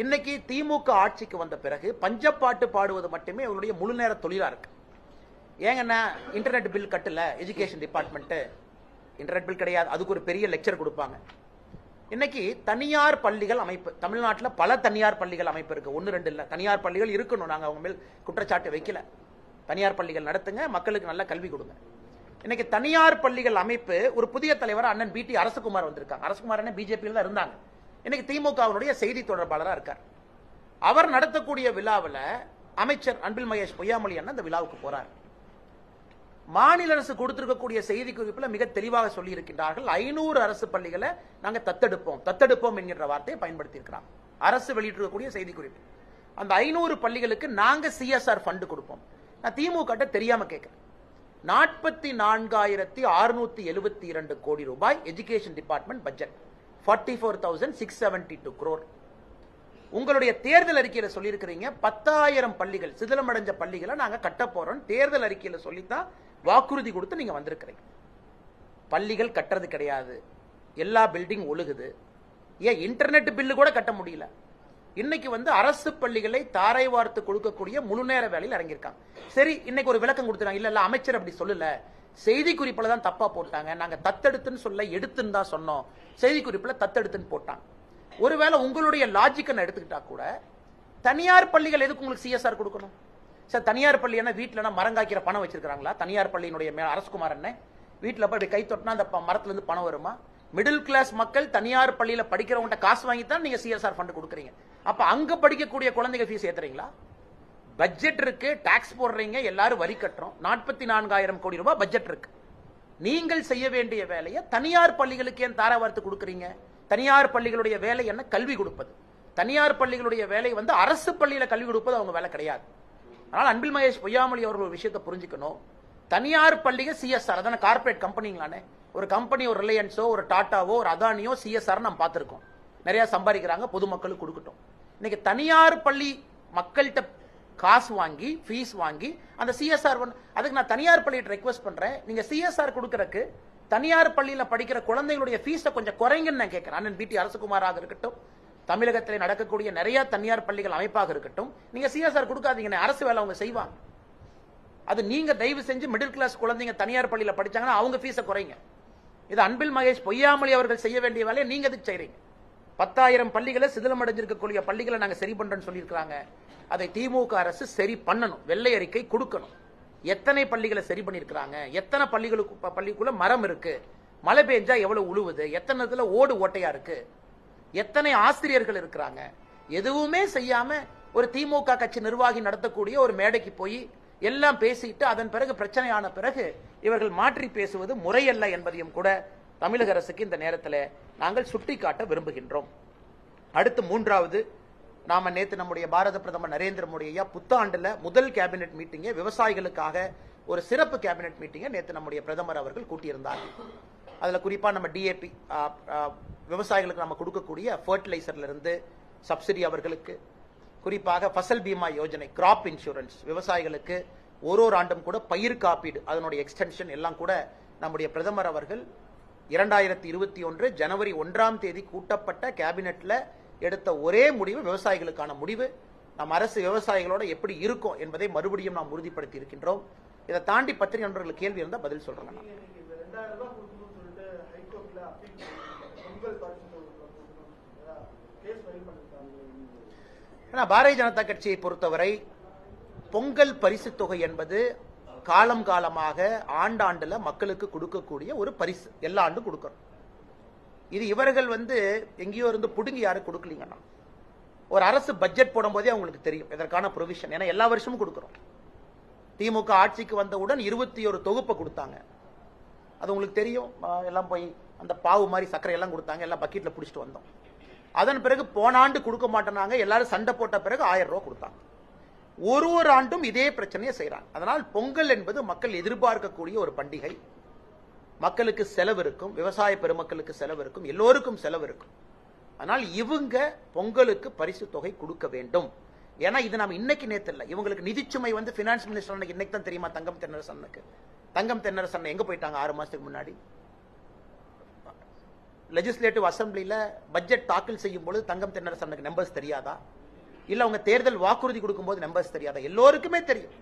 இன்னைக்கு திமுக ஆட்சிக்கு வந்த பிறகு பஞ்சப்பாட்டு பாடுவது மட்டுமே அவருடைய முழு நேர தொழிலா இருக்கு. ஏங்கன்னா இன்டர்நெட் பில் கட்டல எஜுகேஷன் டிபார்ட்மெண்ட் இன்டர்நெட் பில் கிடையாது அதுக்கு ஒரு பெரிய லெக்சர் கொடுப்பாங்க. இன்னைக்கு தனியார் பள்ளிகள் அமைப்பு தமிழ்நாட்டில் பல தனியார் பள்ளிகள் அமைப்பு இருக்கு. ஒன்று ரெண்டு இல்லை. தனியார் பள்ளிகள் இருக்கணும். நாங்கள் அவங்க மேல் குற்றச்சாட்டு வைக்கல. தனியார் பள்ளிகள் நடத்துங்க மக்களுக்கு நல்ல கல்வி கொடுங்க. இன்னைக்கு தனியார் பள்ளிகள் அமைப்பு ஒரு புதிய தலைவர் அண்ணன் பிடி அரசகுமார் வந்திருக்காங்க. அரசகுமார் அண்ணன் பிஜேபியில் தான் இருந்தாங்க. இன்னைக்கு திமுகவினுடைய செய்தி தொடர்பாளராக இருக்கார். அவர் நடத்தக்கூடிய விழாவில் அமைச்சர் அன்பில் மகேஷ் பொய்யாமொழி அண்ணன் அந்த விழாவுக்கு போறார். மாநில அரசு கொடுத்திருக்கக்கூடிய செய்தி குறிப்பில் மிக தெளிவாக சொல்லி இருக்கின்றார்கள் ஐநூறு அரசு பள்ளிகளை நாங்கள் தத்தெடுப்போம். தத்தெடுப்போம் என்கின்ற வார்த்தையை பயன்படுத்தி இருக்கிறாங்க அரசு வெளியிட்டிருக்கக்கூடிய செய்தி குறிப்பு. அந்த ஐநூறு பள்ளிகளுக்கு நாங்க சிஎஸ்ஆர் ஃபண்டு கொடுப்போம். நான் திமுக தெரியாம கேட்கிறேன் நாற்பத்தி நான்காயிரத்தி அறுநூத்தி எழுபத்தி இரண்டு கோடி ரூபாய் education department budget forty four thousand six seventy two crore உங்களுடைய தேர்தல் அறிக்கையில் சொல்லியிருக்கிறீங்க பத்தாயிரம் பள்ளிகள் சிதிலமடைஞ்ச பள்ளிகளை நாங்கள் கட்ட போகிறோம் தேர்தல் அறிக்கையில் சொல்லித்தான் வாக்குறுதி கொடுத்து நீங்கள் வந்திருக்கிறீங்க. பள்ளிகள் கட்டுறது கிடையாது. எல்லா பில்டிங் ஒழுகுது. ஏன் இன்டர்நெட் பில்லு கூட கட்ட முடியல? இன்னைக்கு வந்து அரசு பள்ளிகளை தாரை வார்த்து கொடுக்கக்கூடிய முழு நேர வேலையில் இறங்கியிருக்காங்க. சரி இன்னைக்கு ஒரு விளக்கம் கொடுத்துருக்காங்க இல்ல இல்ல அமைச்சர் அப்படி சொல்லல. செய்தி குறிப்பில் தான் தப்பாக போட்டாங்க. நாங்கள் தத்தெடுத்துன்னு சொல்ல எடுத்துன்னு தான் சொன்னோம். செய்தி குறிப்பில் தத்தெடுத்துன்னு போட்டாங்க. ஒருவேளை உங்களுடைய லாஜிக்கை நான் எடுத்துக்கிட்டா கூட தனியார் பள்ளிகள் எதுக்கு உங்களுக்கு சிஎஸ்ஆர் கொடுக்கணும்? சார் தனியார் பள்ளினா வீட்டிலனா வீட்டில் மரம் காய்க்கிற பணம் வச்சிருக்காங்களா தனியார் பள்ளியினுடைய மே அரசகுமார் என்ன வீட்டில் போய் இப்படி கை தொட்டினா அந்த ப- பணம் வருமா? மிடில் கிளாஸ் மக்கள் தனியார் பள்ளியில் படிக்கிறவங்கள்ட்ட காசு வாங்கி தான் நீங்கள் சிஎஸ்ஆர் ஃபண்டு கொடுக்குறீங்க. அப்போ அங்கே படிக்கக்கூடிய குழந்தைங்க ஃபீஸ் ஏத்துறீங்களா? பட்ஜெட் இருக்கு டாக்ஸ் போடுறீங்க எல்லாரும் வரி கட்டுறோம். நாற்பத்தி நான்காயிரம் கோடி ரூபாய் பட்ஜெட் இருக்கு. நீங்கள் செய்ய வேண்டிய வேலையை தனியார் பள்ளிகளுக்கு ஏன் தாராவார்த்து கொடுக்குறீங்க? தனியார் பள்ளிகளுடைய வேலை என்ன? கல்வி கொடுப்பது. தனியார் பள்ளிகளுடைய வேலை வந்து அரசு பள்ளியில் கல்வி கொடுப்பது அவங்க வேலை கிடையாது. அதனால் அன்பில் மகேஷ் பொய்யாமொழி அவர்கள் ஒரு விஷயத்தை புரிஞ்சுக்கணும். தனியார் பள்ளிகள் சிஎஸ்ஆர் அதான கார்ப்பரேட் கம்பெனிங்களானே ஒரு கம்பெனி ஒரு ரிலையன்ஸோ ஒரு டாட்டாவோ ஒரு அதானியோ சிஎஸ்ஆர் நம்ம பார்த்துருக்கோம். நிறையா சம்பாதிக்கிறாங்க பொதுமக்களுக்கு கொடுக்கட்டும். இன்னைக்கு தனியார் பள்ளி மக்கள்கிட்ட காசு வாங்கி ஃபீஸ் வாங்கி அந்த சிஎஸ்ஆர் அதுக்கு நான் தனியார் பள்ளியிட்ட ரெக்வஸ்ட் பண்றேன். நீங்க சிஎஸ்ஆர் கொடுக்கறக்கு தனியார் பள்ளியில படிக்கிற குழந்தைகளுடைய ஃபீஸை கொஞ்சம் குறைங்கன்னு நான் கேட்குறேன். அண்ணன் பிடி அரசகுமாராக இருக்கட்டும் தமிழகத்தில் நடக்கக்கூடிய நிறைய தனியார் பள்ளிகள் அமைப்பாக இருக்கட்டும் நீங்க சிஎஸ்ஆர் கொடுக்காதீங்கன்னு அரசு வேலை அவங்க செய்வாங்க. அது நீங்க தயவு செஞ்சு மிடில் கிளாஸ் குழந்தைங்க தனியார் பள்ளியில படிச்சாங்கன்னா அவங்க ஃபீஸை குறைங்க. இது அன்பில் மகேஷ் பொய்யாமொழி அவர்கள் செய்ய வேண்டிய வேலையை நீங்க எதுக்கு செய்றீங்க? பத்தாயிரம் பள்ளிகளை சிதிலம் அடைஞ்சிருக்கக்கூடிய பள்ளிகளை நாங்கள் சரி பண்ணுறோன்னு சொல்லியிருக்கிறாங்க. அதை திமுக அரசு சரி பண்ணணும். வெள்ளை அறிக்கை கொடுக்கணும். எத்தனை பள்ளிகளை சரி பண்ணியிருக்கிறாங்க? எத்தனை பள்ளிகளுக்கு ப- பள்ளிக்குள்ள மரம் இருக்கு? மழை பெஞ்சா எவ்வளவு உழுவுது? எத்தனை இதுல ஓடு ஓட்டையா இருக்கு? எத்தனை ஆசிரியர்கள் இருக்கிறாங்க? எதுவுமே செய்யாம ஒரு திமுக கட்சி நிர்வாகி நடத்தக்கூடிய ஒரு மேடைக்கு போய் எல்லாம் பேசிட்டு அதன் பிறகு பிரச்சனையான பிறகு இவர்கள் மாற்றி பேசுவது முறையல்ல என்பதையும் கூட தமிழக அரசுக்கு இந்த நேரத்தில் நாங்கள் சுட்டிக்காட்ட விரும்புகின்றோம். அடுத்து மூன்றாவது நாம நேற்று நம்முடைய பாரத பிரதமர் நரேந்திர மோடி ஐயா புத்தாண்டுல முதல் கேபினெட் மீட்டிங்கை விவசாயிகளுக்காக ஒரு சிறப்பு கேபினெட் மீட்டிங்கை நேற்று நம்முடைய பிரதமர் அவர்கள் கூட்டியிருந்தார். அதில் குறிப்பாக நம்ம டிஏபி விவசாயிகளுக்கு நம்ம கொடுக்கக்கூடிய ஃபர்டிலைசர்லேருந்து சப்சிடி அவர்களுக்கு குறிப்பாக ஃபசல் பீமா யோஜனை கிராப் இன்சூரன்ஸ் விவசாயிகளுக்கு ஒரு ஒரு ஆண்டும் கூட பயிர் காப்பீடு அதனுடைய எக்ஸ்டென்ஷன் எல்லாம் கூட நம்முடைய பிரதமர் அவர்கள் இரண்டாயிரத்தி இருபத்தி ஒன்று ஜனவரி ஒன்றாம் தேதி கூட்டப்பட்ட கேபினெட்ல எடுத்த ஒரே முடிவு விவசாயிகளுக்கான முடிவு. நம் அரசு விவசாயிகளோட எப்படி இருக்கும் என்பதை மறுபடியும் நாம் உறுதிப்படுத்தி இருக்கின்றோம். இதை தாண்டி பத்திரிகை நண்பர்களுக்கு கேள்வி இருந்தால் பதில் சொல்றேங்க நான். பாரதிய ஜனதா கட்சியை பொறுத்தவரை பொங்கல் பரிசு தொகை என்பது காலம் காலமாக ஆண்டாண்டுல மக்களுக்கு கொடுக்கக்கூடிய ஒரு பரிசு. எல்லா ஆண்டும் கொடுக்குறோம். இது இவர்கள் வந்து எங்கேயோ இருந்து பிடுங்கி யாரும் கொடுக்கலீங்கன்னா ஒரு அரசு பட்ஜெட் போடும்போதே அவங்களுக்கு தெரியும். இதற்கான ப்ரொவிஷன் ஏன்னா எல்லா வருஷமும் கொடுக்குறோம். திமுக ஆட்சிக்கு வந்தவுடன் இருபத்தி ஒரு தொகுப்பை கொடுத்தாங்க. அது உங்களுக்கு தெரியும். எல்லாம் போய் அந்த பாவு மாதிரி சர்க்கரை எல்லாம் கொடுத்தாங்க. எல்லாம் பக்கெட்டில் பிடிச்சிட்டு வந்தோம். அதன் பிறகு போன ஆண்டு கொடுக்க மாட்டேனாங்க எல்லாரும் சண்டை போட்ட பிறகு ஆயிரம் ரூபா கொடுத்தாங்க. ஒரு ஒரு ஆண்டும் இதே பிரச்சனையை செய்றாங்க அதனால் பொங்கல் என்பது மக்கள் எதிர்பார்க்கக்கூடிய ஒரு பண்டிகை. மக்களுக்கு செலவு இருக்கும் விவசாய பெருமக்களுக்கு செலவு இருக்கும் எல்லோருக்கும் செலவு இருக்கும். ஆனால் இவங்க பொங்கலுக்கு பரிசு தொகை கொடுக்க வேண்டும். ஏன்னா இது நம்ம இன்னைக்கு நேத்து இல்லை. இவங்களுக்கு நிதிச்சுமை வந்து பினான்ஸ் மினிஸ்டர் இன்னைக்கு தான் தெரியுமா? தங்கம் தென்னரசனுக்கு தங்கம் தென்னரசன் எங்க போயிட்டாங்க ஆறு மாசத்துக்கு முன்னாடி? லெஜிஸ்லேட்டிவ் அசம்பிளியில் பட்ஜெட் தாக்கல் செய்யும் பொழுது தங்கம் தென்னரசனுக்கு நம்பர்ஸ் தெரியாதா? இல்ல அவங்க தேர்தல் வாக்குறுதி கொடுக்கும்போது நம்பர்ஸ் தெரியாத? எல்லோருக்குமே தெரியும்.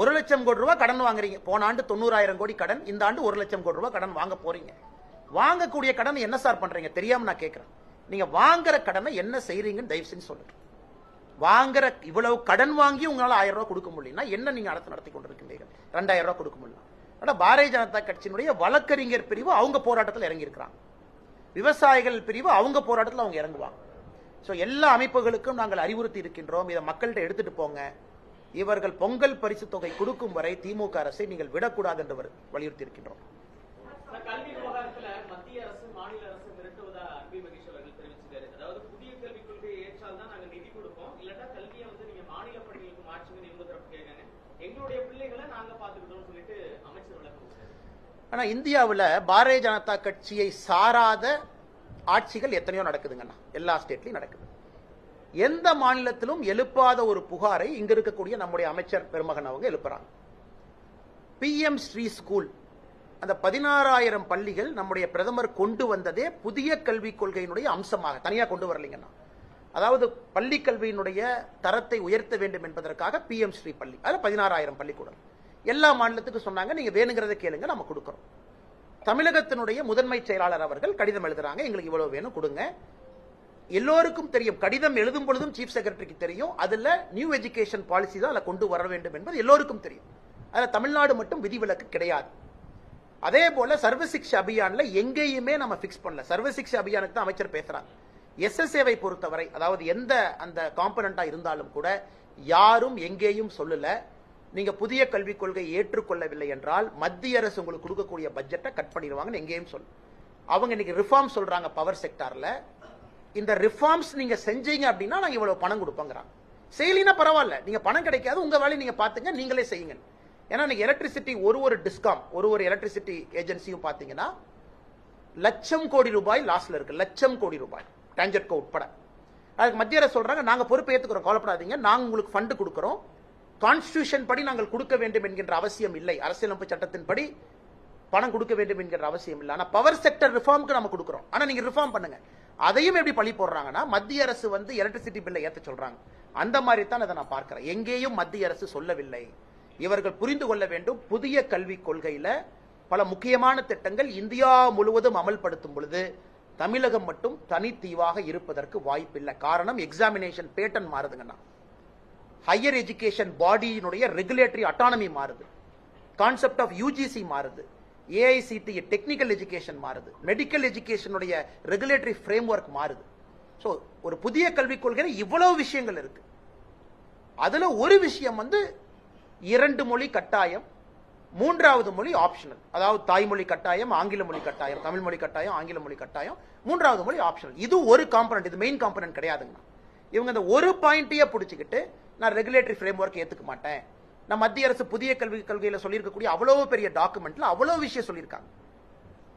ஒரு லட்சம் கோடி ரூபாய் கடன் வாங்குறீங்க. போன ஆண்டு தொண்ணூறாயிரம் கோடி கடன். இந்த ஆண்டு ஒரு லட்சம் கோடி ரூபாய் கடன் வாங்க போறீங்க. வாங்கக்கூடிய கடன் என்ன சார் பண்றீங்க? தெரியாம நான் கேட்கிறேன் நீங்க வாங்குற கடனை என்ன செய்றீங்கன்னு தயவு செஞ்சு சொல்லுங்க. வாங்குற இவ்வளவு கடன் வாங்கி உங்களால் ஆயிரம் ரூபாய் கொடுக்க முடியும்னா என்ன நீங்க அடுத்து நடத்தி கொண்டிருக்கின்றீர்கள் ரெண்டாயிரம் ரூபாய் கொடுக்க முடியல. ஆனா பாரதிய ஜனதா கட்சியினுடைய வழக்கறிஞர் பிரிவு அவங்க போராட்டத்தில் இறங்கியிருக்கிறாங்க. விவசாயிகள் பிரிவு அவங்க போராட்டத்தில் அவங்க இறங்குவாங்க. ஸோ எல்லா அமைப்புகளுக்கும் நாங்கள் அறிவுறுத்தி இருக்கின்றோம். இதை மக்கள்கிட்ட எடுத்துட்டு போங்க. இவர்கள் பொங்கல் பரிசு தொகை கொடுக்கும் வரை திமுக அரசை நீங்கள் விடக்கூடாது என்று வலியுறுத்தி இருக்கின்றோம். ஆனா இந்தியாவுல பாரதிய ஜனதா கட்சியை சாராத ஆட்சிகள் எத்தனையோ நடக்குதுங்கண்ணா எல்லா ஸ்டேட்லையும் நடக்குது. எந்த மாநிலத்திலும் எழுப்பாத ஒரு புகாரை இங்க இருக்கக்கூடிய நம்முடைய அமைச்சர் பெருமகன் அவங்க எழுப்புறாங்க. பிஎம் ஸ்ரீ ஸ்கூல் அந்த பதினாறாயிரம் பள்ளிகள் நம்முடைய பிரதமர் கொண்டு வந்ததே புதிய கல்விக் கொள்கையினுடைய அம்சமாக தனியாக கொண்டு வரலைங்கண்ணா அதாவது பள்ளி கல்வியினுடைய தரத்தை உயர்த்த வேண்டும் என்பதற்காக பிஎம் ஸ்ரீ பள்ளி அதாவது பதினாறாயிரம் பள்ளிக்கூடம். எல்லா மாநிலத்துக்கும் சொன்னாங்க நீங்க வேணுங்கிறத கேளுங்க நம்ம கொடுக்குறோம். தமிழகத்தினுடைய முதன்மை செயலாளர் அவர்கள் கடிதம் எழுதுறாங்க. எங்களுக்கு இவ்வளவு வேணும் கொடுங்க. எல்லோருக்கும் தெரியும். கடிதம் எழுதும் பொழுதும் சீஃப் செக்ரட்டரிக்கு தெரியும். அதுல நியூ எஜுகேஷன் பாலிசி தான் அதில் கொண்டு வர வேண்டும் என்பது எல்லோருக்கும் தெரியும். அதில் தமிழ்நாடு மட்டும் விதிவிலக்கு கிடையாது. அதே போல சர்வசிக்ஷ அபியான்ல எங்கேயுமே நம்ம பிக்ஸ் பண்ணல. சர்வசிக்ஷ அபியானுக்கு தான் அமைச்சர் பேசுறார். எஸ்எஸ்ஏவை பொறுத்தவரை அதாவது எந்த அந்த காம்பனண்டா இருந்தாலும் கூட யாரும் எங்கேயும் சொல்லல. நீங்க புதிய கல்விக் கொள்கை ஏற்றுக்கொள்ளவில்லை என்றால் மத்திய அரசு உங்களுக்கு கொடுக்கக்கூடிய பட்ஜெட்டை கட் பண்ணிடுவாங்கன்னு எங்கேயும் சொல்லு அவங்க இன்னைக்கு ரிஃபார்ம் சொல்றாங்க பவர் செக்டார்ல இந்த ரிஃபார்ம்ஸ் நீங்க செஞ்சீங்க அப்படின்னா நாங்க இவ்வளவு பணம் கொடுப்போங்கிறாங்க. செய்யலினா பரவாயில்ல. நீங்க பணம் கிடைக்காது உங்க வேலையை நீங்க பாத்துங்க நீங்களே செய்யுங்க. ஏன்னா நீங்க எலக்ட்ரிசிட்டி ஒரு ஒரு டிஸ்காம் ஒரு ஒரு எலக்ட்ரிசிட்டி ஏஜென்சியும் பாத்தீங்கன்னா லட்சம் கோடி ரூபாய் லாஸ்ல இருக்கு. லட்சம் கோடி ரூபாய். டான்ஜெட்கோ உட்பட. அதுக்கு மத்திய அரசு சொல்றாங்க நாங்க பொறுப்பு ஏத்துக்கிறோம் கவலைப்படாதீங்க. நாங்க உங்களுக்கு ஃபண்டு கொடுக்குறோம். கான்ஸ்டியூஷன் படி நாங்கள் கொடுக்க வேண்டும் என்கின்ற அவசியம் இல்லை. அரசியலமைப்பு சட்டத்தின்படி பணம் கொடுக்க வேண்டும் என்கிற அவசியம் இல்லை. ஆனால் பவர் செக்டர் ரிஃபார்முக்கு நம்ம கொடுக்குறோம். ஆனால் நீங்கள் ரிஃபார்ம் பண்ணுங்க. அதையும் எப்படி பழி போடுறாங்கன்னா மத்திய அரசு வந்து எலக்ட்ரிசிட்டி பில்லை ஏற்ற சொல்றாங்க. அந்த மாதிரி தான் அதை நான் பார்க்கிறேன். எங்கேயும் மத்திய அரசு சொல்லவில்லை. இவர்கள் புரிந்து கொள்ள வேண்டும் புதிய கல்விக் கொள்கையில பல முக்கியமான திட்டங்கள் இந்தியா முழுவதும் அமல்படுத்தும் பொழுது தமிழகம் மட்டும் தனித்தீவாக இருப்பதற்கு வாய்ப்பில்லை. காரணம் எக்ஸாமினேஷன் பேட்டன் மாறுதுங்கன்னா. ஹையர் எஜுகேஷன் பாடியினுடைய ரெகுலேட்டரி அட்டானமி மாறுது. கான்செப்ட் ஆஃப் யூஜிசி மாறுது. ஏஐசிடி டெக்னிக்கல் எஜுகேஷன் மாறுது. மெடிக்கல் எஜுகேஷனுடைய ரெகுலேட்டரி ஃப்ரேம் ஒர்க் மாறுது. ஸோ ஒரு புதிய கல்விக் கொள்கையில் இவ்வளவு விஷயங்கள் இருக்கு. அதில் ஒரு விஷயம் வந்து இரண்டு மொழி கட்டாயம் மூன்றாவது மொழி ஆப்ஷனல் அதாவது தாய்மொழி கட்டாயம் ஆங்கில மொழி கட்டாயம் தமிழ் மொழி கட்டாயம் ஆங்கில மொழி கட்டாயம் மூன்றாவது மொழி ஆப்ஷனல் இது ஒரு காம்பனன்ட் இது மெயின் காம்பனன்ட் கிடையாதுங்க இவங்க இந்த ஒரு பாயிண்ட்டையே பிடிச்சிக்கிட்டு நான் ரெகுலேட்டரி ஃப்ரேம் ஒர்க் ஏற்றுக்க மாட்டேன். நான் மத்திய அரசு புதிய கல்வி கொள்கையில் சொல்லியிருக்கக்கூடிய அவ்வளோ பெரிய டாக்குமெண்ட்ல அவ்வளோ விஷயம் சொல்லியிருக்காங்க.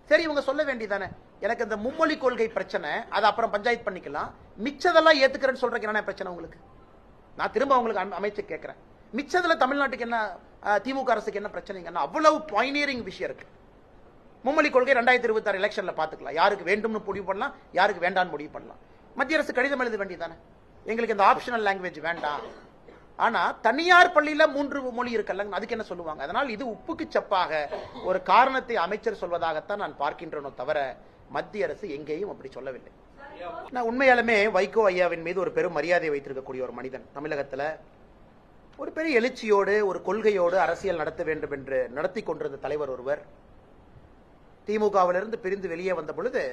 சரி இவங்க சொல்ல வேண்டியதானே? எனக்கு இந்த மும்மொழி கொள்கை பிரச்சனை அதை அப்புறம் பஞ்சாயத்து பண்ணிக்கலாம். மிச்சதெல்லாம் ஏத்துக்கிறேன்னு சொல்றதுக்கு என்ன பிரச்சனை உங்களுக்கு? நான் திரும்ப உங்களுக்கு அமை- அமைச்சு கேட்கிறேன். மிச்சதுல தமிழ்நாட்டுக்கு என்ன திமுக அரசுக்கு என்ன பிரச்சனைங்கன்னா அவ்வளவு பாயினியரிங் விஷயம் இருக்கு. மும்மொழி கொள்கை ரெண்டாயிரத்தி இருபத்தி ஆறு எலெக்ஷன்ல பாத்துக்கலாம் யாருக்கு வேண்டும்னு முடிவு பண்ணலாம் யாருக்கு வேண்டாம்னு முடிவு பண்ணலாம். மத்திய அரசு கடிதம் எழுத வேண்டியதானே? எங்களுக்கு இந்த ஆப்ஷனல் லாங்குவேஜ் வேண்டாம். ஆனா தனியார் பள்ளியில மூன்று மொழி இருக்கல்லங்க அதுக்கு என்ன சொல்லுவாங்க? அதனால் இது உப்புக்கு சப்பாக ஒரு காரணத்தை அமைச்சர் சொல்வதாகத்தான் நான் பார்க்கின்றனோ தவிர மத்திய அரசு எங்கேயும் அப்படி சொல்லவில்லை. நான் உண்மையாலுமே வைகோ ஐயாவின் மீது ஒரு பெரும் மரியாதை வைத்திருக்கக்கூடிய ஒரு மனிதன். தமிழகத்துல ஒரு பெரிய எழுச்சியோடு ஒரு கொள்கையோடு அரசியல் நடத்த வேண்டும் என்று நடத்தி கொண்டிருந்த தலைவர் ஒருவர் திமுகவிலிருந்து பிரிந்து வெளியே வந்த பொழுது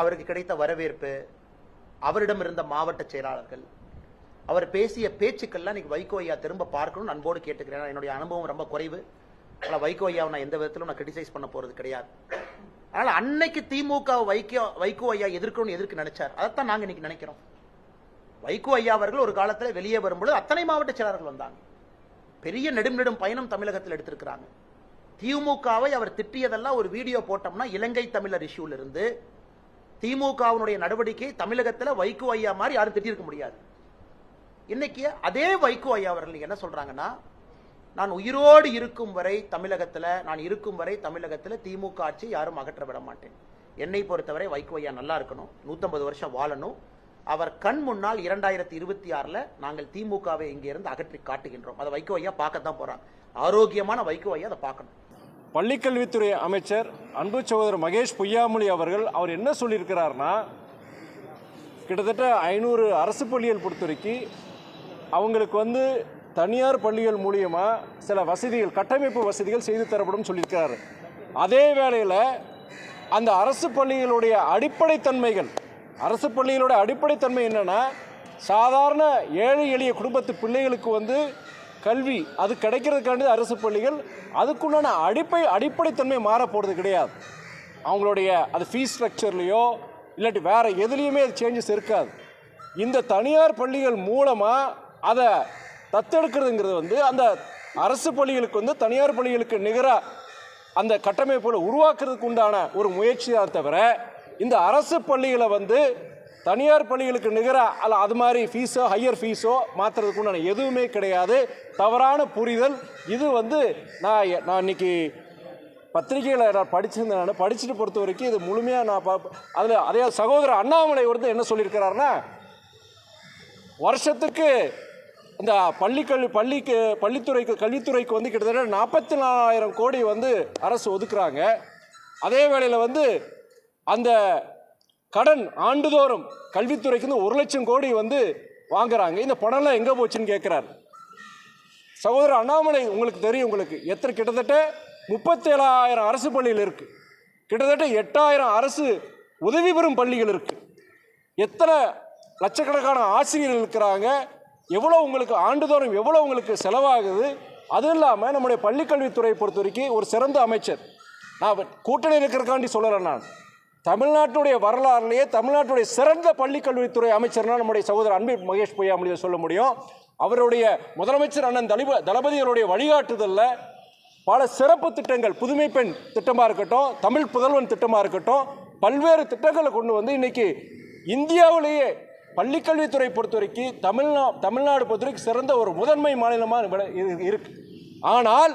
அவருக்கு கிடைத்த வரவேற்பு அவரிடம் இருந்த மாவட்ட செயலாளர்கள் அவர் பேசிய பேச்சுக்கள்லாம் இன்னைக்கு வைகோ ஐயா திரும்ப பார்க்கணும்னு அன்போடு கேட்டுக்கிறேன். என்னுடைய அனுபவம் ரொம்ப குறைவு. ஆனால் வைகோ ஐயாவை நான் எந்த விதத்திலும் நான் கிரிட்டிசைஸ் பண்ண போறது கிடையாது. அதனால அன்னைக்கு திமுக வைகோ வைகோ ஐயா எதிர்க்கணும்னு எதிர்க்கு நினைச்சார். அதைத்தான் நாங்க இன்னைக்கு நினைக்கிறோம். வைகோ ஐயா அவர்கள் ஒரு காலத்தில் வெளியே வரும்பொழுது அத்தனை மாவட்ட செயலாளர்கள் வந்தாங்க. பெரிய நெடும் நெடும் பயணம் தமிழகத்தில் எடுத்திருக்கிறாங்க. திமுகவை அவர் திட்டியதெல்லாம் ஒரு வீடியோ போட்டோம்னா இலங்கை தமிழர் இஷ்யூல இருந்து திமுகவினுடைய நடவடிக்கை தமிழகத்தில் வைகோ ஐயா மாதிரி யாரும் திட்டியிருக்க முடியாது. இன்னைக்கு அதே வைகோ ஐயா அவர்கள் என்ன சொல்றாங்கன்னா நான் உயிரோடு இருக்கும் வரை தமிழகத்தில் நான் இருக்கும் வரை தமிழகத்தில் திமுக ஆட்சி யாரும் அகற்ற விட மாட்டேன். என்னை பொறுத்தவரை வைகோ ஐயா நல்லா இருக்கணும் நூற்றம்பது வருஷம் வாழணும். அவர் கண் முன்னால் இரண்டாயிரத்தி இருபத்தி ஆறில் நாங்கள் திமுகவை இங்கிருந்து அகற்றி காட்டுகின்றோம். அதை வைகோ ஐயா பார்க்கத்தான் போகிறாங்க ஆரோக்கியமான வைகோ ஐயா அதை பார்க்கணும். பள்ளிக்கல்வித்துறை அமைச்சர் அன்பு சகோதரர் மகேஷ் பொய்யாமொழி அவர்கள் அவர் என்ன சொல்லியிருக்கிறார்னா கிட்டத்தட்ட ஐநூறு அரசு பள்ளிகள் பொறுத்தவரைக்கும் அவங்களுக்கு வந்து தனியார் பள்ளிகள் மூலியமாக சில வசதிகள் கட்டமைப்பு வசதிகள் செய்து தரப்படும் சொல்லியிருக்கிறாரு அதே வேளையில் அந்த அரசு பள்ளிகளுடைய அடிப்படை தன்மைகள் அரசு பள்ளிகளோட அடிப்படை தன்மை என்னன்னா சாதாரண ஏழை எளிய குடும்பத்து பிள்ளைகளுக்கு வந்து கல்வி அது கிடைக்கிறதுக்காண்டி அரசு பள்ளிகள் அதுக்குண்டான அடிப்படை அடிப்படைத்தன்மை மாற போகிறது கிடையாது. அவங்களுடைய அது ஃபீஸ் ஸ்ட்ரக்சர்லேயோ இல்லாட்டி வேறு எதுலேயுமே அது சேஞ்சஸ் இருக்காது. இந்த தனியார் பள்ளிகள் மூலமாக அதை தத்தெடுக்கிறதுங்கிறது வந்து அந்த அரசு பள்ளிகளுக்கு வந்து தனியார் பள்ளிகளுக்கு நிகராக அந்த கட்டமைப்புகளை உருவாக்குறதுக்கு உண்டான ஒரு முயற்சியாக தவிர இந்த அரசு பள்ளிகளை வந்து தனியார் பள்ளிகளுக்கு நிகராக அல்ல அது மாதிரி ஃபீஸோ ஹையர் ஃபீஸோ மாற்றுறதுக்கு உண்டான எதுவுமே கிடையாது. தவறான புரிதல். இது வந்து நான் நான் இன்னைக்கு பத்திரிகையில் நான் படிச்சிருந்தேன் நான். படிச்சுட்டு பொறுத்த வரைக்கும் இது முழுமையாக நான் பா அதில் அதே சகோதரர் அண்ணாமலை வந்து என்ன சொல்லியிருக்கிறாருன்னா வருஷத்துக்கு இந்த பள்ளிக்கல்வி பள்ளிக்கு பள்ளித்துறைக்கு கல்வித்துறைக்கு வந்து கிட்டத்தட்ட நாற்பத்தி நாலாயிரம் கோடி வந்து அரசு ஒதுக்குறாங்க. அதே வேளையில் வந்து அந்த கடன் ஆண்டுதோறும் கல்வித்துறைக்கு வந்து ஒரு லட்சம் கோடி வந்து வாங்குறாங்க. இந்த பணம்லாம் எங்கே போச்சுன்னு கேட்குறாரு சகோதரர் அண்ணாமலை உங்களுக்கு தெரியும் உங்களுக்கு. எத்தனை கிட்டத்தட்ட முப்பத்தேழாயிரம் அரசு பள்ளிகள் இருக்குது கிட்டத்தட்ட எட்டாயிரம் அரசு உதவி பெறும் பள்ளிகள் இருக்குது எத்தனை லட்சக்கணக்கான ஆசிரியர்கள் இருக்கிறாங்க. எவ்வளோ உங்களுக்கு ஆண்டுதோறும் எவ்வளோ உங்களுக்கு செலவாகுது? அதுவும் இல்லாமல் நம்முடைய பள்ளிக்கல்வித்துறையை பொறுத்த வரைக்கும் ஒரு சிறந்த அமைச்சர். நான் கூட்டணி இருக்கிறக்காண்டி சொல்லலை நான். தமிழ்நாட்டுடைய வரலாறுலேயே தமிழ்நாட்டுடைய சிறந்த பள்ளிக்கல்வித்துறை அமைச்சர்னா நம்முடைய சகோதரர் அன்பில் மகேஷ் பொய்யாமொழியை சொல்ல முடியும். அவருடைய முதலமைச்சர் அண்ணன் தலிப தளபதிகளுடைய வழிகாட்டுதலில். பல சிறப்பு திட்டங்கள் புதுமை பெண் திட்டமாக இருக்கட்டும் தமிழ் புதல்வன் திட்டமாக இருக்கட்டும் பல்வேறு திட்டங்களை கொண்டு வந்து இன்றைக்கி இந்தியாவிலேயே பள்ளிக்கல்வித்துறை பொறுத்தவரைக்கும் தமிழ்நா தமிழ்நாடு பொறுத்தவரைக்கும் சிறந்த ஒரு முதன்மை மாநிலமாக இருக்கு. ஆனால்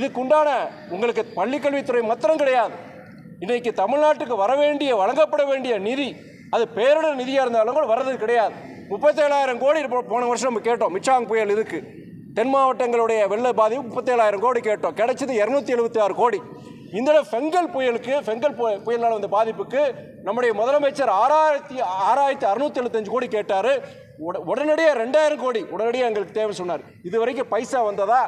இதுக்குண்டான உங்களுக்கு பள்ளிக்கல்வித்துறை மாத்திரம் கிடையாது. இன்றைக்கு தமிழ்நாட்டுக்கு வர வேண்டிய வழங்கப்பட வேண்டிய நிதி அது பேரிடர் நிதியாக இருந்தாலும் கூட வர்றது கிடையாது. முப்பத்தேழாயிரம் கோடி போன வருஷம் நம்ம கேட்டோம். மிச்சாங் புயல் இதுக்கு. தென் மாவட்டங்களுடைய வெள்ள பாதிப்பு முப்பத்தேழாயிரம் கோடி கேட்டோம். கிடைச்சது இரநூத்தி எழுபத்தி ஆறு கோடி. இந்த தடவை ஃபெங்கல் புயலுக்கு ஃபெங்கல் புய- புயலினால் வந்த பாதிப்புக்கு நம்முடைய முதலமைச்சர் ஆறாயிரத்தி ஆறாயிரத்தி அறுநூத்தி எழுபத்தஞ்சு கோடி கேட்டார். உடனடியாக ரெண்டாயிரம் கோடி உடனடியாக எங்களுக்கு தேவை சொன்னார். இது வரைக்கும் பைசா வந்ததா?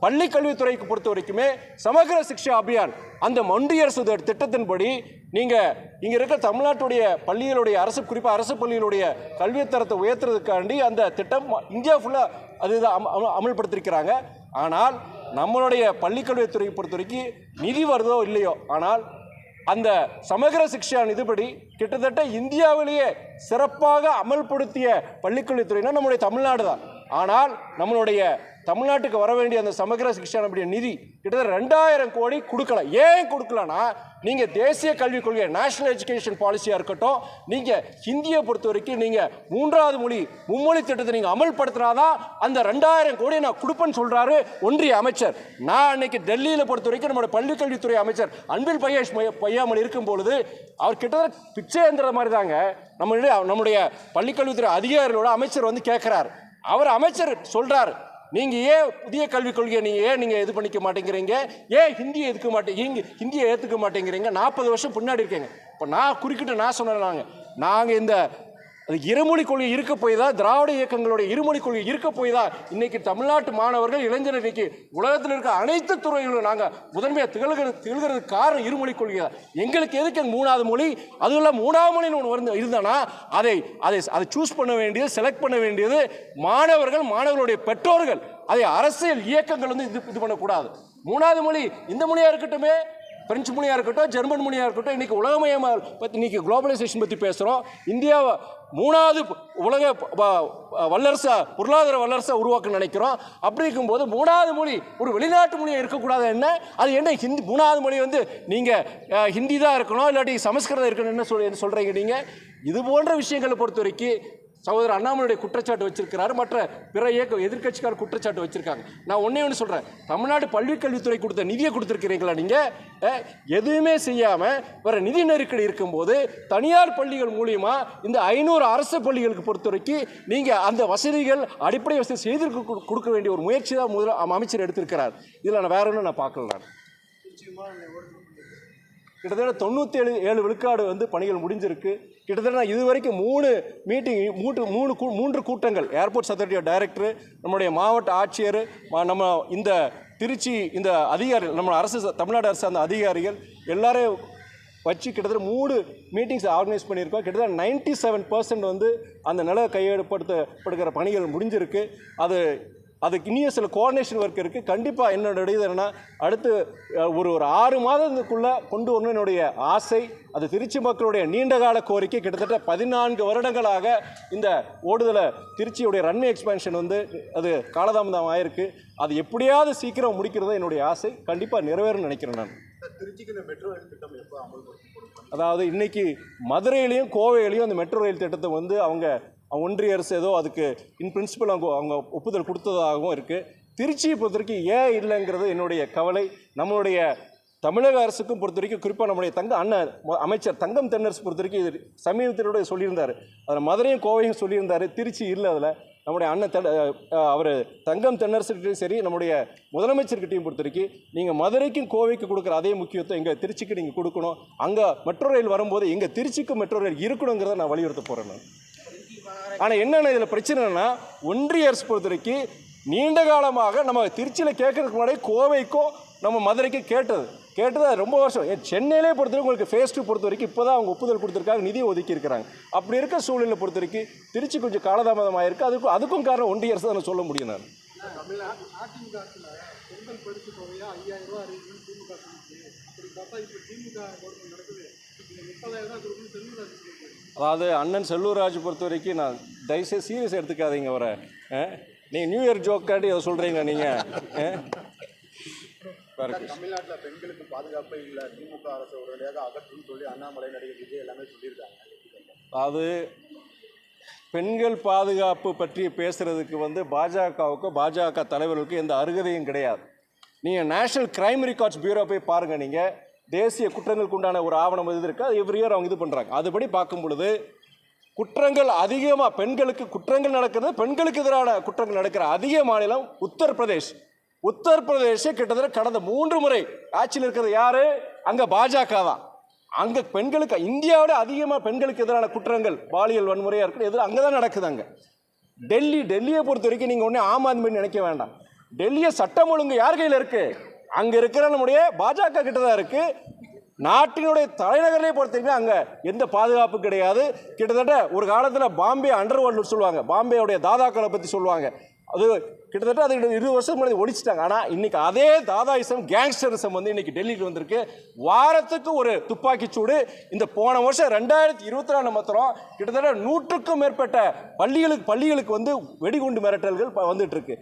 பள்ளி கல்வித்துறைக்கு பொறுத்த வரைக்குமே சமகர சிக்ஷா அபியான் அந்த ஒன்றிய அரசு திட்டத்தின்படி நீங்கள் இங்கே இருக்க தமிழ்நாட்டுடைய பள்ளிகளுடைய அரசு குறிப்பாக அரசு பள்ளிகளுடைய கல்வித்தரத்தை உயர்த்துறதுக்காண்டி அந்த திட்டம் இந்தியா ஃபுல்லாக அதுதான் அமல்படுத்திருக்கிறாங்க. ஆனால் நம்மளுடைய பள்ளிக்கல்வித்துறையை பொறுத்த வரைக்கும் நிதி வருதோ இல்லையோ ஆனால் அந்த சமகர சிக்ஷா நிதிப்படி கிட்டத்தட்ட இந்தியாவிலேயே சிறப்பாக அமல்படுத்திய பள்ளிக்கல்வித்துறைனா நம்முடைய தமிழ்நாடு தான். ஆனால் நம்மளுடைய தமிழ்நாட்டுக்கு வர வேண்டிய அந்த சமகர சிக்ஷா நம்முடைய நிதி கிட்டத்தட்ட ரெண்டாயிரம் கோடி கொடுக்கல. ஏன் கொடுக்கலனா நீங்கள் தேசிய கல்விக் கொள்கை நேஷனல் எஜுகேஷன் பாலிசியாக இருக்கட்டும் நீங்கள் ஹிந்தியை பொறுத்த வரைக்கும் நீங்கள் மூன்றாவது மொழி மும்மொழி திட்டத்தை நீங்கள் அமல்படுத்தினாதான் அந்த ரெண்டாயிரம் கோடி நான் கொடுப்பேன்னு சொல்கிறாரு ஒன்றிய அமைச்சர். நான் அன்னைக்கு டெல்லியில் பொறுத்த வரைக்கும் நம்மளோட பள்ளிக்கல்வித்துறை அமைச்சர் அன்பில் பையேஷ் பையாமல் இருக்கும் பொழுது அவர் கிட்டத்தட்ட பிச்சை எந்திர மாதிரி தாங்க நம்மளுடைய நம்முடைய பள்ளிக்கல்வித்துறை அதிகாரிகளோட அமைச்சர் வந்து கேட்குறாரு அவர் அமைச்சர் சொல்கிறார் நீங்க ஏன் புதிய கல்விக் கொள்கையை நீங்க ஏன் நீங்க இது பண்ணிக்க மாட்டேங்கிறீங்க? ஏன் ஹிந்தியை எதுக்க மாட்டேங்க ஹிந்தியை ஏற்றுக்க மாட்டேங்கிறீங்க? நாற்பது வருஷம் பின்னாடி இருக்கீங்க. இப்போ நான் குறுக்கிட்டு நான் சொன்னேன் நாங்கள் நாங்கள் இந்த அது இருமொழி கொள்கை இருக்க போய் தான் திராவிட இயக்கங்களுடைய இருமொழி கொள்கை இருக்க போய் தான் இன்னைக்கு தமிழ்நாட்டு மாணவர்கள் இளைஞர் இன்னைக்கு உலகத்தில் இருக்க அனைத்து துறைகளும் நாங்கள் முதன்மையாக திகழ்கிறது திகழ்கிறதுக்கு காரணம் இருமொழி கொள்கை தான் எங்களுக்கு எதுக்கு மூணாவது மொழி? அதுவும் இல்லாமல் மூணாவது மொழின்னு ஒன்று வந்து இருந்தானா? அதை அதை அதை சூஸ் பண்ண வேண்டியது செலக்ட் பண்ண வேண்டியது மாணவர்கள் மாணவர்களுடைய பெற்றோர்கள். அதை அரசியல் இயக்கங்கள் வந்து இது இது பண்ணக்கூடாது. மூணாவது மொழி இந்த மொழியாக இருக்கட்டுமே? பிரெஞ்சு மொழியாக இருக்கட்டும் ஜெர்மன் மொழியாக இருக்கட்டும் இன்றைக்கி உலகமயமாக பற்றி இன்றைக்கி குளோபலைசேஷன் பற்றி பேசுகிறோம் இந்தியாவை மூணாவது உலக ப- வல்லரசா பொருளாதார வல்லரசா உருவாக்க நினைக்கிறோம். அப்படி இருக்கும்போது மூணாவது மொழி ஒரு வெளிநாட்டு மொழியாக இருக்கக்கூடாது என்ன? அது என்ன? ஹிந்தி மூணாவது மொழி வந்து நீங்கள் ஹிந்தி தான் இருக்கணும் இல்லாட்டி சமஸ்கிருதம் இருக்கணும் என்ன சொல் சொல்கிறீங்க நீங்கள் இது போன்ற விஷயங்களை பொறுத்த வரைக்கும் சகோதரர் அண்ணாமலையுடைய குற்றச்சாட்டு வச்சிருக்கிறார் மற்ற பிற இயக்க எதிர்க்கட்சிக்கார குற்றச்சாட்டு வச்சிருக்காங்க. நான் ஒன்றே ஒன்று சொல்கிறேன் தமிழ்நாடு பள்ளிக் கல்வித்துறை கொடுத்த நிதியை கொடுத்துருக்கிறீங்களா நீங்கள் எதுவுமே செய்யாமல் வர நிதி நெருக்கடி இருக்கும்போது தனியார் பள்ளிகள் மூலியமாக இந்த ஐநூறு அரசு பள்ளிகளுக்கு பொறுத்த வரைக்கும் அந்த வசதிகள் அடிப்படை வசதி செய்து கொடுக்க வேண்டிய ஒரு முயற்சி தான் முதல் அமைச்சர் எடுத்திருக்கிறார். இதில் நான் வேற ஒன்றும் நான் பார்க்கல நான். கிட்டத்தட்ட தொண்ணூற்றி ஏழு ஏழு விழுக்காடு வந்து பணிகள் முடிஞ்சிருக்கு. கிட்டத்தட்ட நான் இது வரைக்கும் மூணு மீட்டிங் மூன்று மூணு கூ- மூன்று கூட்டங்கள். ஏர்போர்ட்ஸ் அத்தாரிட்டியோட டைரக்டர் நம்முடைய மாவட்ட ஆட்சியர் நம்ம இந்த திருச்சி இந்த அதிகாரிகள் நம்ம அரசு தமிழ்நாடு அரசு அந்த அதிகாரிகள் எல்லாரையும் வச்சு கிட்டத்தட்ட மூணு மீட்டிங்ஸ் ஆர்கனைஸ் பண்ணியிருக்கோம். கிட்டத்தட்ட நைன்ட்டி செவன் பர்சன்ட் வந்து அந்த நில கையெழுப்படுத்தப்படுகிற பணிகள் முடிஞ்சிருக்கு. அது அதுக்கு இனியும் சில கோஆர்டினேஷன் ஒர்க் இருக்குது கண்டிப்பாக என்னோட இது என்னன்னா அடுத்து ஒரு ஒரு ஆறு மாதத்துக்குள்ளே கொண்டு வரணும் என்னுடைய ஆசை. அது திருச்சி மக்களுடைய நீண்டகால கோரிக்கை. கிட்டத்தட்ட பதினான்கு வருடங்களாக இந்த ஓடுதலை திருச்சியுடைய ரன்வே எக்ஸ்பேன்ஷன் வந்து அது காலதாமதம் ஆயிருக்கு. அது எப்படியாவது சீக்கிரம் முடிக்கிறது என்னுடைய ஆசை. கண்டிப்பாக நிறைவேறும்னு நினைக்கிறேன் நான். அதாவது இன்னைக்கு மதுரையிலையும் கோவையிலையும் அந்த மெட்ரோ ரயில் திட்டத்தை வந்து அவங்க ஒன்றிய அரசு ஏதோ அதுக்கு இன் பிரின்சிபல் அவங்க அவங்க ஒப்புதல் கொடுத்ததாகவும் இருக்குது திருச்சியை பொறுத்த வரைக்கும் ஏன் இல்லைங்கிறது என்னுடைய கவலை. நம்மளுடைய தமிழக அரசுக்கும் பொறுத்த வரைக்கும் குறிப்பாக நம்முடைய தங்க அண்ணன் அமைச்சர் தங்கம் தென்னரசு பொறுத்த வரைக்கும் இது சமீபத்தினுடைய சொல்லியிருந்தார். அதில் மதுரையும் கோவையும் சொல்லியிருந்தார். திருச்சி இல்லை அதில். நம்முடைய அண்ணன் தெ அவர் தங்கம் தென்னரசுகிட்டையும் சரி நம்முடைய முதலமைச்சர்கிட்டையும் பொறுத்த வரைக்கும் நீங்கள் மதுரைக்கும் கோவைக்கு கொடுக்குற அதே முக்கியத்துவம் எங்கள் திருச்சிக்கு நீங்கள் கொடுக்கணும். அங்கே மெட்ரோ ரயில் வரும்போது எங்கள் திருச்சிக்கு மெட்ரோ ரயில் இருக்கணுங்கிறத நான் வலியுறுத்த போகிறேன் நான். ஆனால் என்னென்ன இதில் பிரச்சனைனா ஒன்றிய அரசு பொறுத்த வரைக்கும் நீண்ட காலமாக நம்ம திருச்சியில் கேட்கறதுக்கு முன்னாடி கோவைக்கும் நம்ம மதுரைக்கும் கேட்டது கேட்டது அது ரொம்ப வருஷம் ஏன் சென்னையிலே பொறுத்த வரைக்கும் உங்களுக்கு ஃபேஸ் டூ பொறுத்த வரைக்கும் இப்போ தான் அவங்க ஒப்புதல் கொடுத்துருக்காங்க நிதி ஒதுக்கியிருக்கிறாங்க அப்படி இருக்க சூழ்நிலை பொறுத்த வரைக்கும் திருச்சி கொஞ்சம் காலதாமதம் ஆயிருக்கு அதுக்கும் அதுக்கும் காரணம் ஒன்றிய அரசு தான் நான் சொல்ல முடியும் நான் திமுக அதாவது அண்ணன் செல்லூர்ராஜ் பொறுத்த வரைக்கும் நான் தயவுசெய்து சீரியஸ் எடுத்துக்காதீங்க அவரை. நீங்கள் நியூ இயர் ஜோக்காட்டி அதை சொல்கிறீங்க நீங்கள் தமிழ்நாட்டில் பெண்களுக்கு பாதுகாப்பே இல்லை. திமுக அரசு உடனடியாக அகற்றும் சொல்லி அண்ணாமலை நடிகர் விஜய் எல்லாமே சொல்லியிருக்காங்க. அது பெண்கள் பாதுகாப்பு பற்றி பேசுறதுக்கு வந்து பாஜகவுக்கு பாஜக தலைவர்களுக்கு எந்த அருகதையும் கிடையாது. நீங்கள் நேஷனல் கிரைம் ரெக்கார்ட்ஸ் பியூரோ போய் பாருங்கள் நீங்கள் தேசிய குற்றங்களுக்கு உண்டான ஒரு ஆவணம் இது இருக்குது அது எவ்ரி இயர் அவங்க இது பண்ணுறாங்க அதுபடி பார்க்கும் பொழுது குற்றங்கள் அதிகமாக பெண்களுக்கு குற்றங்கள் நடக்கிறது பெண்களுக்கு எதிரான குற்றங்கள் நடக்கிற அதிக மாநிலம் உத்தரப்பிரதேஷ். உத்தரப்பிரதேச கிட்டத்தட்ட கடந்த மூன்று முறை ஆட்சியில் இருக்கிறது யாரு? அங்கே பாஜக தான் அங்கே பெண்களுக்கு இந்தியாவோட அதிகமாக பெண்களுக்கு எதிரான குற்றங்கள் பாலியல் வன்முறையாக இருக்குது எதிராக அங்கே தான் நடக்குது அங்கே. டெல்லி டெல்லியை பொறுத்த வரைக்கும் நீங்கள் ஒன்றே ஆம் ஆத்மின்னு நினைக்க வேண்டாம். டெல்லியை சட்டம் ஒழுங்கு யார் கையில் இருக்குது அங்கே இருக்கிற நம்முடைய பாஜக கிட்ட தான் இருக்குது நாட்டினுடைய தலைநகரே பொறுத்த அங்கே எந்த பாதுகாப்பும் கிடையாது. கிட்டத்தட்ட ஒரு காலத்தில் பாம்பே அண்டர் வேர்ல்டு சொல்லுவாங்க. பாம்பேவுடைய தாதாக்களை பற்றி சொல்லுவாங்க. அது கிட்டத்தட்ட அது இருபது வருஷம் முன்னாடி ஒழிச்சிட்டாங்க ஆனால் இன்னைக்கு அதே தாதாயிசம் கேங்ஸ்டரிசம் வந்து இன்னைக்கு டெல்லிக்கு வந்திருக்கு. வாரத்துக்கு ஒரு துப்பாக்கிச்சூடு இந்த போன வருஷம் ரெண்டாயிரத்தி இருபத்தி நாலு மாத்திரம் கிட்டத்தட்ட நூற்றுக்கும் மேற்பட்ட பள்ளிகளுக்கு பள்ளிகளுக்கு வந்து வெடிகுண்டு மிரட்டல்கள் வந்துட்டுருக்கு வந்துட்டு இருக்கு.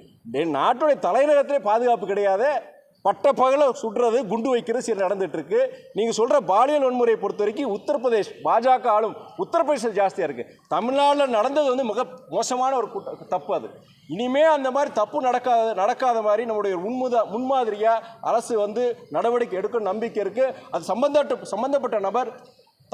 நாட்டுடைய தலைநகரத்திலே பாதுகாப்பு கிடையாது. பட்ட பகல சுடுறது குண்டு வைக்கிறது சரி நடந்துட்டு இருக்கு நீங்க சொல்ற பாலியல் வன்முறையை பொறுத்த வரைக்கும் உத்தரப்பிரதேஷ் பாஜக ஆளும் உத்தரப்பிரதேசம் ஜாஸ்தியா இருக்கு. தமிழ்நாட்டில் நடந்தது வந்து மிக மோசமான ஒரு குட்ட- தப்பு அது. இனிமே அந்த மாதிரி தப்பு நடக்காத நடக்காத மாதிரி நம்முடைய முன்முத முன்மாதிரியா அரசு வந்து நடவடிக்கை எடுக்கும் நம்பிக்கை இருக்கு. அது சம்பந்தப்பட்ட சம்பந்தப்பட்ட நபர்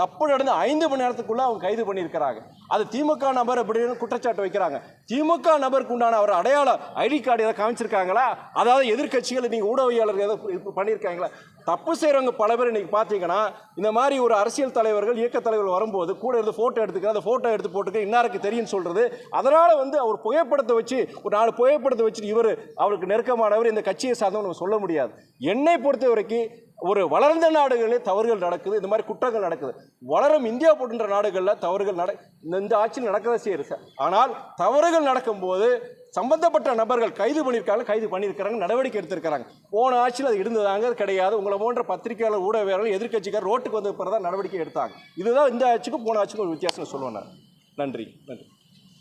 தப்பு நடந்து ஐந்து மணி நேரத்துக்குள்ளே அவங்க கைது பண்ணியிருக்கிறாங்க. அது திமுக நபர் அப்படின்னு குற்றச்சாட்டு வைக்கிறாங்க? திமுக நபருக்கு உண்டான அவர் அடையாளம் ஐடி கார்டு ஏதாவது காமிச்சிருக்காங்களா? அதாவது எதிர்க்கட்சிகள் நீங்கள் ஊடகவியாளர்கள் ஏதோ பண்ணியிருக்காங்களா? தப்பு செய்கிறவங்க பல பேர் இன்னைக்கு பார்த்தீங்கன்னா இந்த மாதிரி ஒரு அரசியல் தலைவர்கள் இயக்க தலைவர்கள் வரும்போது கூட இருந்து ஃபோட்டோ எடுத்துக்க அந்த ஃபோட்டோ எடுத்து போட்டுக்க இன்னாருக்கு தெரியும்னு சொல்கிறது அதனால் வந்து அவர் புகைப்படத்தை வச்சு ஒரு நாலு புகைப்படத்தை வச்சுட்டு இவர் அவருக்கு நெருக்கமானவர் இந்த கட்சியை சார்ந்தவங்க நம்ம சொல்ல முடியாது. என்னை பொறுத்த வரைக்கும் ஒரு வளர்ந்த நாடுகளில் தவறுகள் நடக்குது இந்த மாதிரி குற்றங்கள் நடக்குது. வளரும் இந்தியா போன்ற நாடுகளில் தவறுகள் நட இந்த- இந்த ஆட்சியில் நடக்கிறத செய்யுது சார். ஆனால் தவறுகள் நடக்கும்போது சம்பந்தப்பட்ட நபர்கள் கைது பண்ணியிருக்காங்க கைது பண்ணியிருக்கிறாங்க நடவடிக்கை எடுத்திருக்கிறாங்க. போன ஆட்சியில் அது இருந்ததாங்க அது கிடையாது. உங்களை போன்ற பத்திரிகையாளர் ஊடகவியலாளர் எதிர்கட்சிக்கார் ரோட்டுக்கு வந்த பிறகு தான் நடவடிக்கை எடுத்தாங்க. இதுதான் இந்த ஆட்சிக்கும் போன ஆட்சிக்கும் ஒரு வித்தியாசம் சொல்லுவேன் நான். நன்றி நன்றி.